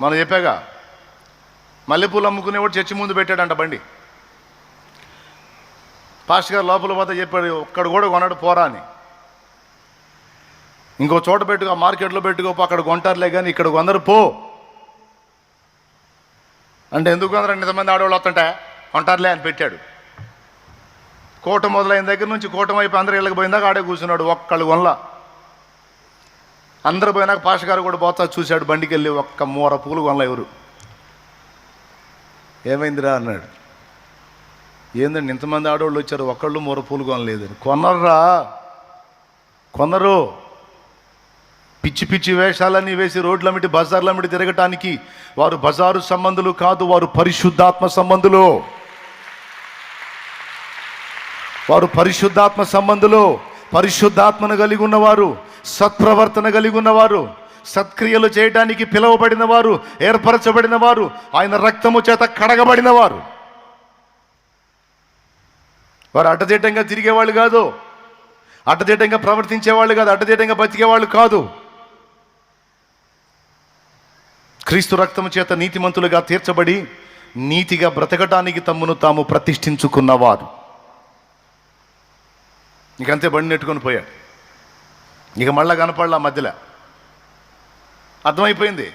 మనం చెప్పాగా మల్లెపూలు అమ్ముకునేవాడు చర్చి ముందు పెట్టాడంట బండి. పాస్టర్ గారు లోపల పోతే చెప్పాడు ఒక్కడ కూడా కొన్నాడు పోరా అని. ఇంకో చోట పెట్టుకో మార్కెట్లో పెట్టుకోపో అక్కడ కొంటారులే కానీ ఇక్కడ కొందరు పో. అంటే ఎందుకు కొందరు? ఇంతమంది ఆడవాళ్ళు వస్తుంటే కొంటారులే అని పెట్టాడు. కోట మొదలైన దగ్గర నుంచి కూటమి వైపు అందరు ఇళ్ళకి పోయిందాక ఆడే కూర్చున్నాడు ఒక్కళ్ళు కొనలా. అందరు పోయినాక పాష గారు కూడా పోతా చూశాడు బండికి వెళ్ళి ఒక్క మూర పూలు కొనలే ఎవరు. ఏమైందిరా అన్నాడు. ఏందండి ఇంతమంది ఆడవాళ్ళు వచ్చారు ఒక్కళ్ళు మూర పూలు కొనలేదు కొనర్రా. కొనరు. పిచ్చి పిచ్చి వేషాలన్నీ వేసి రోడ్లమిటి బజార్లమిటి తిరగటానికి వారు బజారు సంబంధులు కాదు వారు పరిశుద్ధాత్మ సంబంధులు. వారు పరిశుద్ధాత్మ సంబంధులు. పరిశుద్ధాత్మను కలిగి ఉన్నవారు సత్ప్రవర్తన కలిగి ఉన్నవారు సత్క్రియలు చేయడానికి పిలువబడిన వారు ఏర్పరచబడిన వారు ఆయన రక్తము చేత కడగబడిన వారు. వారు అడ్డదిడ్డంగా తిరిగేవాళ్ళు కాదు. అడ్డదిడ్డంగా ప్రవర్తించేవాళ్ళు కాదు. అడ్డదిడ్డంగా బతికేవాళ్ళు కాదు. క్రీస్తు రక్తము చేత నీతిమంతులుగా తీర్చబడి నీతిగా బ్రతకటానికి తమ్మును తాము ప్రతిష్ఠించుకున్నవారు. నీకంతే బండి నెట్టుకొని పోయాడు ఇక మళ్ళా కనపడలా మధ్యలో. అర్థమైపోయింది?